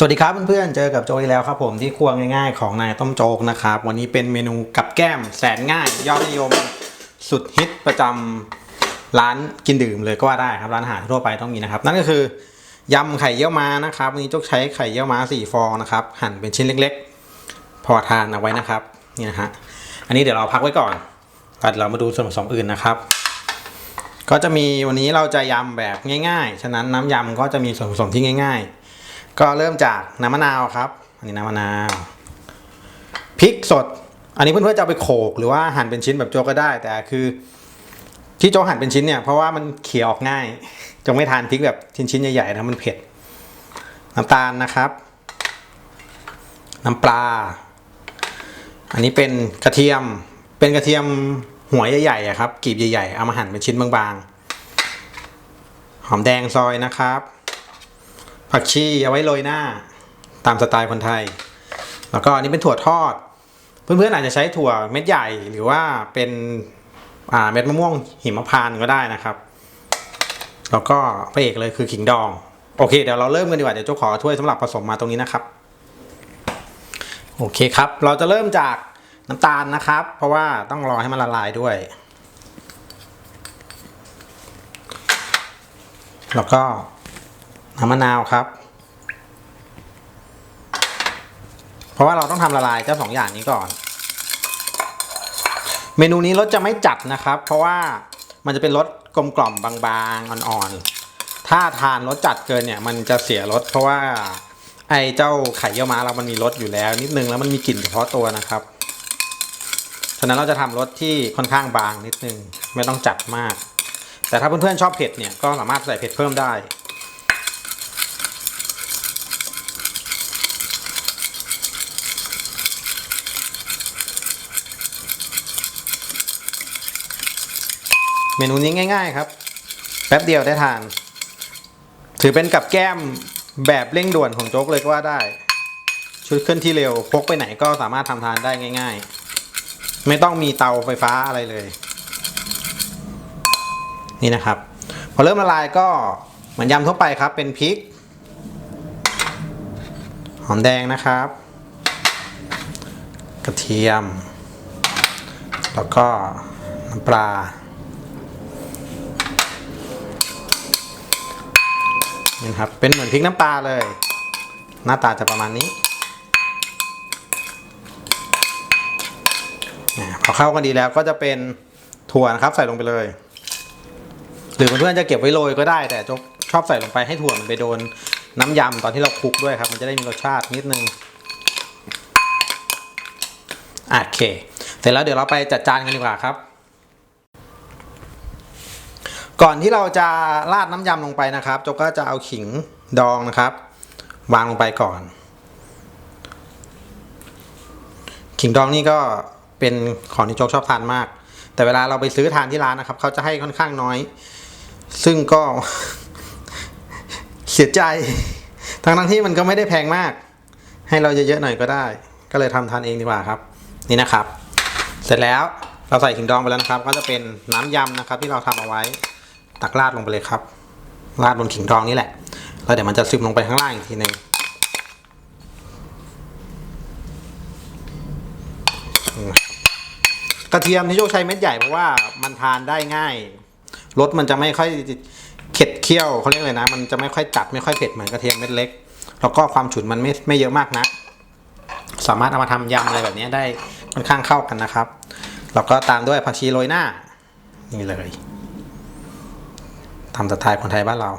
สวัสดีครับเพื่อนๆ เจอกับโจอีกแล้วครับผมที่ครัวง่ายๆ ของนายต้มโจ๊กนะครับ วันนี้เป็นเมนูกับแก้มแสนง่าย ยอดนิยม สุดฮิตประจำร้านกินดื่มเลยก็ว่าได้ครับร้านอาหารทั่วไปต้องมีนะครับ นั่นก็คือยำไข่เยี่ยวม้านะครับวันนี้โจ๊กใช้ไข่เยี่ยวม้าสี่ฟองนะครับหั่นเป็นชิ้นเล็กๆ พอทานเอาไว้นะครับนี่นะฮะอันนี้เดี๋ยวเราพักไว้ก่อนแล้วเรามาดูส่วนผสมอื่นนะครับ ก็จะมีวันนี้เราจะยำแบบง่าย ๆ ฉะนั้นน้ำยำก็จะมีส่วนผสมที่ง่าย ๆ ก็เริ่มจากน้ำมะนาวครับ อันนี้น้ำมะนาวพริกสด อันนี้เพื่อนๆจะเอาไปโขลกหรือว่าหั่นเป็นชิ้นแบบโจกก็ได้ แต่คือ ที่โจหั่นเป็นชิ้นเนี่ยเพราะว่ามันเคี่ยวออกง่ายจงไม่ทานพริกแบบชิ้นๆใหญ่ๆนะมันเผ็ดน้ำตาลนะครับ น้ำปลา อันนี้เป็นกระเทียมเป็นกระเทียมหัวใหญ่ๆครับกลีบใหญ่ๆเอามาหั่นเป็นชิ้นบางๆหอมแดงซอยนะครับ ผักชีเอาไว้โรยหน้า ตามสไตล์คนไทย แล้วก็อันนี้เป็นถั่วทอด เพื่อนๆอาจจะใช้ถั่วเม็ดใหญ่หรือว่าเป็นอ่าเม็ดมะม่วงหิมพานต์ก็ได้นะครับ แล้วก็พระเอกเลยคือขิงดอง โอเคเดี๋ยวเราเริ่มกันดีกว่าเดี๋ยวเจ้าขอถ้วยสำหรับผสมมาตรงนี้นะครับ โอเคครับ เราจะเริ่มจากน้ำตาลนะครับ เพราะว่าต้องรอให้มันละลายด้วย แล้วก็ น้ำมะนาวครับ เพราะว่าเราต้องทำละลายเจ้าสองอย่างนี้ก่อน เมนูนี้รสจะไม่จัดนะครับ เพราะว่ามันจะเป็นรสกลมกล่อมบางๆอ่อนๆ ถ้าทานรสจัดเกินเนี่ยมันจะเสียรสเพราะว่าไอ้เจ้าไข่เยี่ยวม้าเรามันมีรสอยู่แล้ว นิดนึงแล้วมันมีกลิ่นเฉพาะตัวนะครับฉะนั้นเราจะทำรสที่ค่อนข้างบางนิดนึง ไม่ต้องจัดมาก แต่ถ้าเพื่อนๆชอบเผ็ดเนี่ยก็สามารถใส่เผ็ดเพิ่มได้ เมนูนี้ง่าย ๆ ครับ แป๊บเดียวได้ทาน ถือเป็นกับแก้มแบบเร่งด่วนของโจ๊กเลยก็ว่าได้ ชุดเคลื่อนที่เร็วพกไปไหนก็สามารถทำทานได้ง่าย ๆ ไม่ต้องมีเตาไฟฟ้าอะไรเลย นี่นะครับ พอเริ่มละลายก็เหมือนยำทั่วไปครับ เป็นพริก หอมแดงนะครับ กระเทียม แล้วก็น้ำปลา นี่ครับ เป็นเหมือนพริกน้ำปลาเลย หน้าตาจะประมาณนี้พอเข้ากันดีแล้วก็จะเป็นถั่วนะครับใส่ลงไปเลย หรือเพื่อนๆจะเก็บไว้โรยก็ได้ แต่จชอบใส่ลงไปให้ถั่วมันไปโดนน้ำยำตอนที่เราคลุกด้วยครับ มันจะได้มีรสชาตินิดนึงโอเค เสร็จแล้วเดี๋ยวเราไปจัดจานกันดีกว่าครับ ก่อนที่เราจะราดน้ำยำลงไปนะครับโจกก็จะเอาขิงดองนะครับ วางลงไปก่อน ขิงดองนี่ก็เป็นของที่โจกชอบทานมาก แต่เวลาเราไปซื้อทานที่ร้านนะครับ เขาจะให้ค่อนข้างน้อย ซึ่งก็เสียใจ ทั้งทั้งที่มันก็ไม่ได้แพงมาก ให้เราเยอะๆหน่อยก็ได้ ก็เลยทำทานเองดีกว่าครับ นี่นะครับ เสร็จแล้วเราใส่ขิงดองไปแล้วนะครับ ก็จะเป็นน้ำยำนะครับ ที่เราทำเอาไว้ ตักราดลงไปเลยครับ ราดบนขิงดองนี่แหละ แล้วเดี๋ยวมันจะซึมลงไปข้างล่างอีกทีหนึ่งกระเทียมที่โชคใช้เม็ดใหญ่เพราะว่ามันทานได้ง่ายรสมันจะไม่ค่อยเข็ดเคี้ยวเขาเรียกเลยนะ มันจะไม่ค่อยจัดไม่ค่อยเผ็ดเหมือนกระเทียมเม็ดเล็ก แล้วก็ความฉุนมันไม่ไม่เยอะมากนะัก สามารถเอามาทำยำอะไรแบบนี้ได้ค่อนข้างเข้ากันนะครับ แล้วก็ตามด้วยผักชีโรยหน้า นี่เลย ทำสไตล์คนไทยบ้านเรา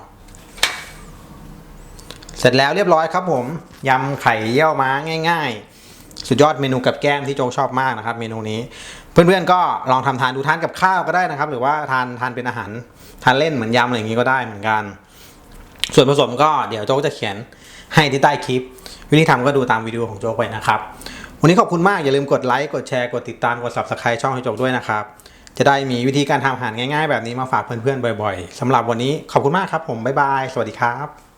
เสร็จแล้วเรียบร้อยครับผมยำไข่เยี่ยวม้าง่าย ๆ สุดยอดเมนูกับแก้มที่โจกชอบมากนะครับ เมนูนี้ เพื่อนๆก็ลองทำทานดูทานกับข้าวก็ได้นะครับ หรือว่าทานทานเป็นอาหารทานเล่นเหมือนยำอะไรอย่างนี้ก็ได้เหมือนกัน ส่วนผสมก็เดี๋ยวโจ๊กจะเขียนให้ที่ใต้คลิป วิธีทำก็ดูตามวิดีโอของโจ๊กไปนะครับวันนี้ขอบคุณมากอย่าลืมกดไลค์กดแชร์กดติดตามกด subscribe ช่องให้โจ๊กด้วยนะครับ จะได้มีวิธีการทำอาหารง่ายๆ แบบนี้มาฝากเพื่อนๆบ่อย ๆสำหรับวันนี้ขอบคุณมากครับผมบ๊ายบายสวัสดีครับ